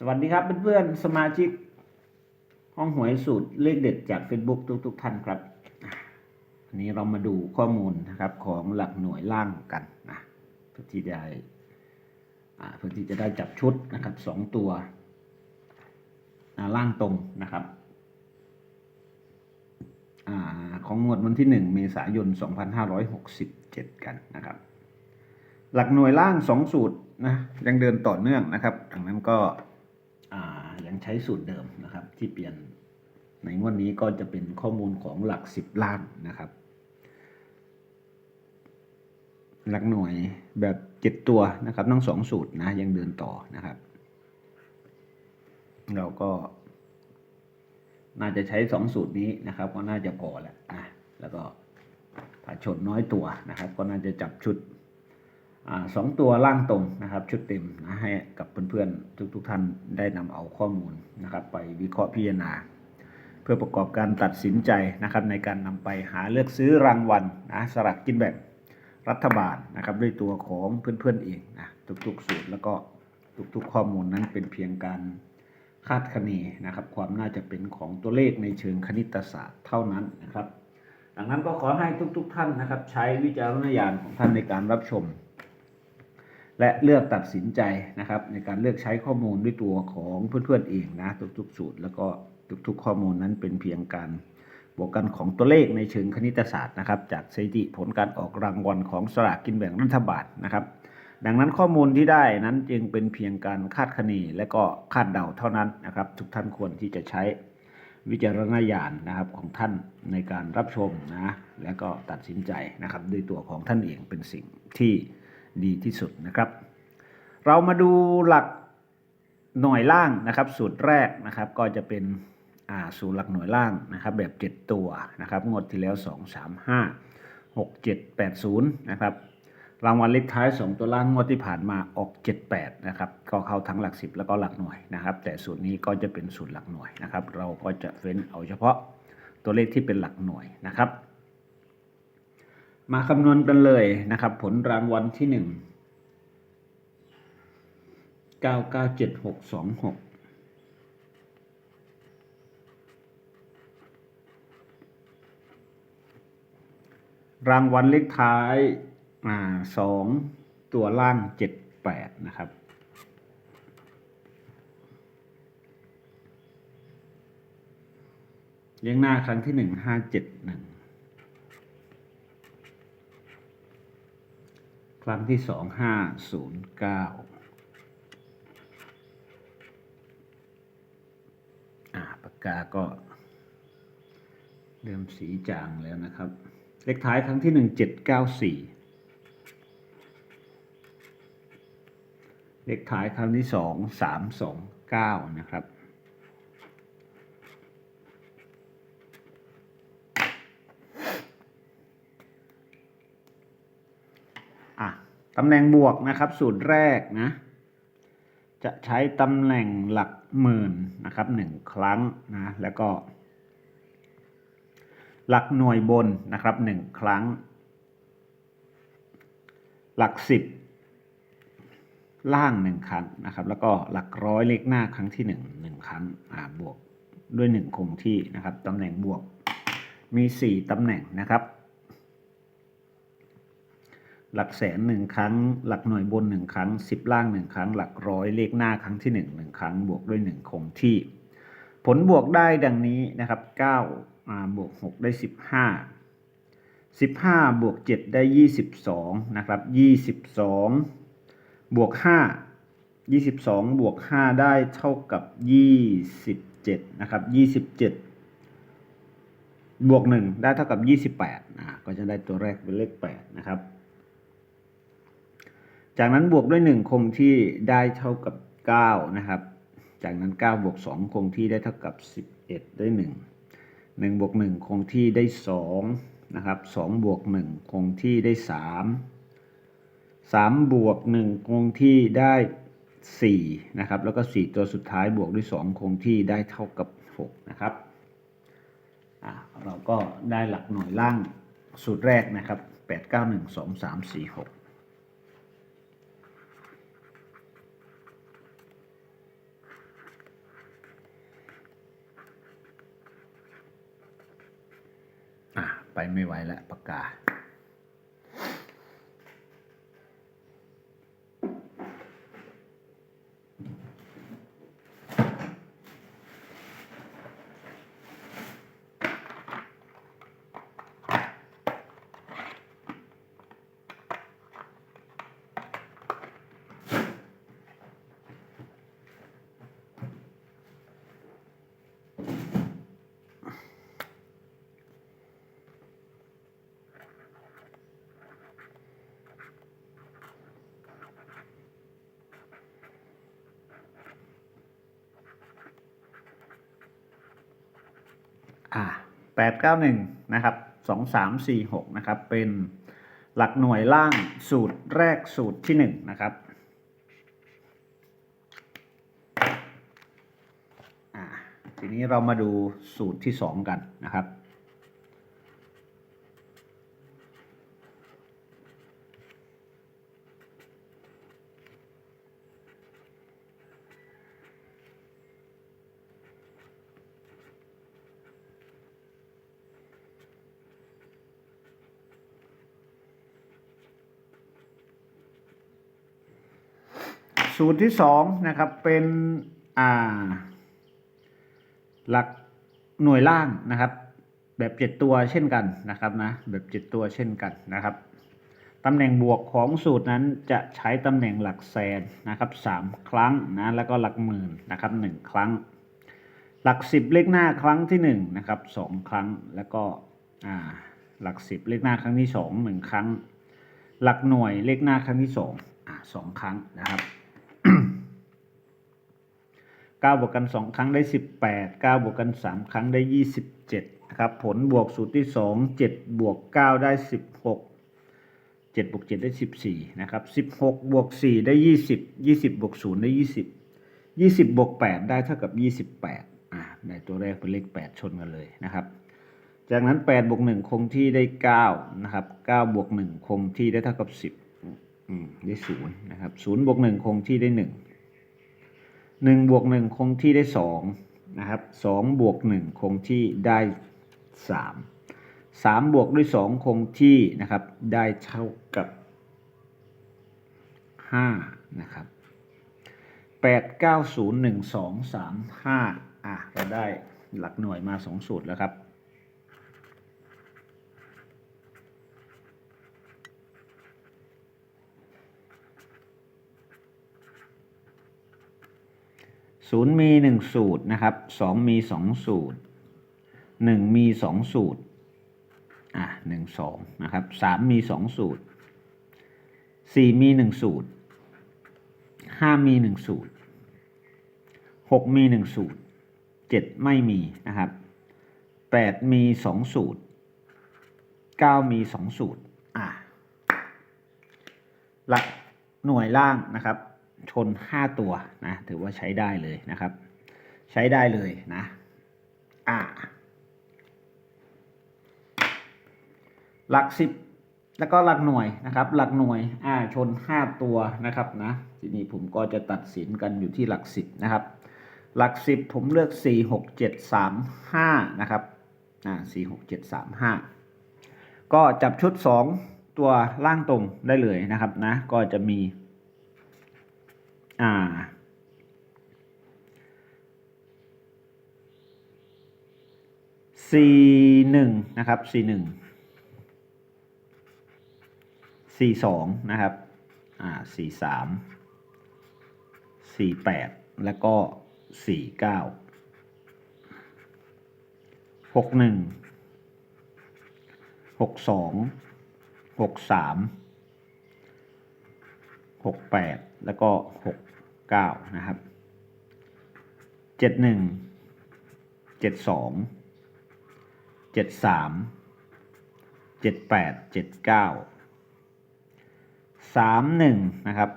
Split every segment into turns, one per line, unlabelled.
สวัสดีครับเพื่อนๆสมาชิก ห้องหวยสูตรเลขเด็ดจาก Facebook ทุกๆท่านครับอันนี้เรามาดูข้อมูลนะครับของหลักหน่วยล่างกันนะเพื่อที่จะได้อ่าเพื่อที่จะได้จับชุดนะครับสองตัวล่างตรงนะครับอของงวดวันที่1เมษายน 2567 กันนะครับ หลักหน่วยล่าง2สูตรนะยังเดินต่อเนื่องนะครับดังนั้นก็ ยังใช้สูตรเดิมนะครับ ที่เปลี่ยนในงวดนี้ก็จะเป็นข้อมูลของหลัก 10 ล้านนะครับ หลักหน่วยแบบ 7 ตัวนะครับทั้งสองสูตรนะยังเดินต่อนะครับ เราก็ น่าจะใช้ 2 สูตรนี้นะครับ ก็น่าจะพอแหละนะแล้วก็ถ้าชนน้อยตัวนะครับ ก็น่าจะจับชุด สองตัวล่างตรงนะครับ ชุดเต็มนะให้กับเพื่อนๆทุกๆท่านได้นำเอาข้อมูลนะครับ ไปวิเคราะห์พิจารณา เพื่อประกอบการตัดสินใจนะครับ ในการนำไปหาเลือกซื้อรางวัลนะสลากกินแบ่งรัฐบาลนะครับ ด้วยตัวของเพื่อนๆเองนะทุกๆสูตรแล้วก็ทุกๆข้อมูลนั้นเป็นเพียงการคาดคะเนนะครับ ความน่าจะเป็นของตัวเลขในเชิงคณิตศาสตร์เท่านั้นนะครับ ดังนั้นก็ขอให้ทุกๆท่านนะครับ ใช้วิจารณญาณของท่านในการรับชม และเลือกตัดสินใจนะครับ ในการเลือกใช้ข้อมูลด้วยตัวของเพื่อนๆเองนะทุกๆสูตร แล้วก็ทุกๆข้อมูลนั้นเป็นเพียงการบวกกันของตัวเลขในเชิงคณิตศาสตร์นะครับ จากสถิติผลการออกรางวัลของสลากกินแบ่งรัฐบาลนะครับ ดังนั้นข้อมูลที่ได้นั้นจึงเป็นเพียงการคาดคะเนและก็คาดเดาเท่านั้นนะครับ ทุกท่านควรที่จะใช้วิจารณญาณนะครับของท่านในการรับชมนะและก็ตัดสินใจนะครับด้วยตัวของท่านเองเป็นสิ่งที่ ดีที่สุดนะครับ เรามาดูหลักหน่วยล่างนะครับสูตรแรกนะครับก็จะเป็นอาสูตรหลักหน่วยล่างนะครับแบบ 7 ตัวนะครับงวดที่แล้ว 2 3 5 6 7 8 0นะครับรางวัลเลขท้าย 2 ตัวล่างงวดที่ผ่านมาออก 78นะครับก็เข้าทั้งหลัก 10 แล้วก็หลักหน่วยนะครับ แต่สูตรนี้ก็จะเป็นสูตรหลักหน่วยนะครับ เราก็จะเฟ้นเอาเฉพาะตัวเลขที่เป็นหลักหน่วยนะครับ มาคำนวณกันเลยนะครับ ผลรางวัลที่1เก้าเก้าเจ็ดหกสองหกรางวัลเลขท้ายอ่าสองตัวล่างเจ็ดแปดนะครับเลี้ยงหน้าครั้งที่หนึ่งห้าเจ็ดหนึ่ง ครั้งที่สองห้าศูนย์เก้าปากกาก็ เริ่มสีจางแล้วนะครับ เลขท้ายครั้งที่หนึ่งเจ็ดเก้าสี่เลขท้ายครั้งที่สองสามสองเก้านะครับ อะ ตำแหน่งบวกนะครับ สูตรแรกนะ จะใช้ตำแหน่งหลักหมื่นนะครับหนึ่งครั้งนะแล้วก็ หลักหน่วยบนนะครับหนึ่งครั้ง หลักสิบล่างหนึ่งครั้งนะครับ แล้วก็หลักร้อยเลขหน้าครั้งที่หนึ่งหนึ่งครั้งอ่าบวกด้วยหนึ่งคงที่นะครับตำแหน่งบวกมีสี่ตำแหน่งนะครับ หลักแสนหนึ่งครั้ง หลักหน่วยบนหนึ่งครั้งสิบล่างหนึ่งครั้ง หลักร้อยเลขหน้าครั้งที่หนึ่งหนึ่งครั้ง บวกด้วยหนึ่งคงที่ ผลบวกได้ดังนี้นะครับเก้าบวกหกได้สิบห้าสิบห้าบวกเจ็ดได้ยี่สิบสองนะครับยี่สิบสองบวกห้ายี่สิบสองบวกห้าได้เท่ากับยี่สิบเจ็ดนะครับยี่สิบเจ็ดบวกหนึ่งได้เท่ากับยี่สิบแปดอ่าก็จะได้ตัวแรกเป็นเลขแปดนะครับ จากนั้นบวกด้วย 1 คงที่ได้เท่ากับ 9 นะครับ จากนั้น 9 บวก 2 คงที่ได้เท่ากับ 11 ได้ 1 1 บวก 1 คงที่ได้ 2 นะครับ 2 บวก 1 คงที่ได้ 3 3 บวก 1 คงที่ได้4นะครับ แล้วก็ 4 ตัวสุดท้ายบวกด้วย 2 คงที่ได้เท่ากับ 6 นะครับ เราก็ได้หลักหน่วยล่างสูตรแรกนะครับ 8 9 1 2 3 4 6 ไปไม่ไหวแล้วปากกา แปดเก้าหนึ่งนะครับสองสามสี่หกนะครับ เป็นหลักหน่วยล่างสูตรแรกสูตรที่หนึ่งนะครับอ่าทีนี้เรามาดูสูตรที่สองกันนะครับ สูตรที่สองนะครับเป็นอ่าหลักหน่วยล่างนะครับ แบบเจ็ดตัวเช่นกันนะครับนะแบบเจ็ดตัวเช่นกันนะครับตำแหน่งบวกของสูตรนั้นจะใช้ตำแหน่งหลักแสนนะครับสามครั้งนะแล้วก็หลักหมื่นนะครับหนึ่งครั้ง หลักสิบเลขหน้าครั้งที่หนึ่งนะครับสองครั้งแล้วก็อ่าหลักสิบเลขหน้าครั้งที่สองหนึ่งครั้ง หลักหน่วยเลขหน้าครั้งที่สองอ่าสองครั้งนะครับ เก้าบวกกันสองครั้งได้สิบแปดเก้าบวกกันสามครั้งได้ยี่สิบเจ็ดนะครับผลบวกสูตรที่สองเจ็ดบวกเก้าได้สิบหกเจ็ดบวกเจ็ดได้สิบสี่นะครับสิบหกบวกสี่ได้ยี่สิบยี่สิบบวกศูนย์ได้ยี่สิบยี่สิบบวกแปดได้เท่ากับยี่สิบแปดอ่าในตัวแรกเป็นเลขแปดชนกันเลยนะครับ จากนั้นแปดบวกหนึ่งคงที่ได้เก้านะครับเก้าบวกหนึ่งคงที่ได้เท่ากับสิบอืมได้ศูนย์นะครับศูนย์บวกหนึ่งคงที่ได้ห นึ่งหนึ่งบวกหนึ่งคงที่ได้สองนะครับสองบวกหนึ่งคงที่ได้สามสามบวกด้วยสองคงที่นะครับได้เท่ากับห้านะครับแปดเก้าศูนย์หนึ่งสองสามห้าอะเราได้หลักหน่วยมาสองสูตรแล้วครับ ศูนย์มีหนึ่งสูตรนะครับสองมีสองสูตรหนึ่งมีสองสูตรอะหนึ่งสองนะครับสามมีสองสูตรสี่มีหนึ่งสูตรห้ามีหนึ่งสูตรหกมีหนึ่งสูตรเจ็ดไม่มีนะครับแปดมีสองสูตรเก้ามีสองสูตรอะหลักหน่วยล่างนะครับ ชน 5 ตัวนะถือว่าใช้ได้เลยนะครับ ใช้ได้เลยนะอ่าหลักสิบแล้วก็หลักหน่วยนะครับ หลักหน่วยอ่าชน 5 ตัวนะครับนะทีนี้ผมก็จะตัดสินกันอยู่ที่หลักสิบนะครับ หลักสิบผมเลือก 4 6 7 3 5 นะครับอ่า4 6 7 3 5 ก็จับชุด 2 ตัวล่างตรงได้เลยนะครับนะก็จะมี อ่าสี่หนึ่งนะครับสี่หนึ่งสี่สองนะครับ อ่าสี่สามสี่แปดแล้วก็สี่เก้าหกหนึ่งหกสองหกสามหกแปดแล้วก็หก เก้านะครับเจ็ดหนึ่งเจ็ดสองเจ็ดสามเจ็ดแปดเจ็ดเก้าสามหนึ่งนะครับ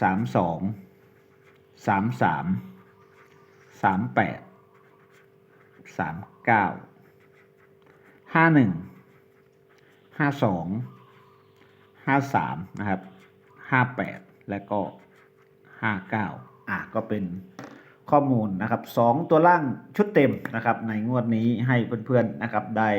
สามสองสามสามสามแปดสามเก้าห้าหนึ่งห้าสองห้าสามนะครับห้าแปดและก็ ห้าเก้าอะก็เป็นข้อมูลนะครับสองตัวล่างชุดเต็มนะครับ ในงวดนี้ให้เพื่อนๆนะครับได้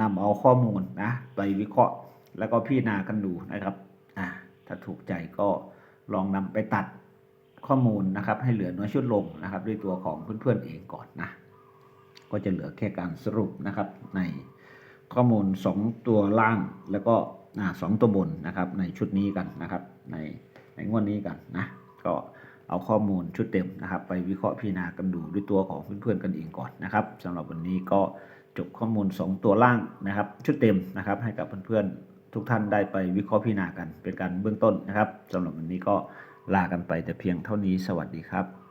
นำเอาข้อมูลนะไปวิเคราะห์แล้วก็พิจารณากันดูนะครับอ่าถ้าถูกใจก็ลองนำไปตัดข้อมูลนะครับ ให้เหลือน้อยชุดลงนะครับ ด้วยตัวของเพื่อนๆเองก่อนนะ ก็จะเหลือแค่การสรุปนะครับในข้อมูล 2 ตัวล่างแล้วก็อ่าสองตัวบนนะครับในชุดนี้กันนะครับใน ในงวดนนี้กันนะก็เอาข้อมูลชุดเต็มนะครับ ไปวิเคราะห์พิจารณากันดูด้วยตัวของเพื่อนๆกันเองก่อนนะครับสำหรับวันนี้ก็จบข้อมูล 2 ตัวล่างนะครับ ชุดเต็มนะครับ ให้กับเพื่อนๆทุกท่านได้ไปวิเคราะห์พิจารณากันเป็นการเบื้องต้นนะครับสำหรับวันนี้ก็ลากันไปแต่เพียงเท่านี้สวัสดีครับ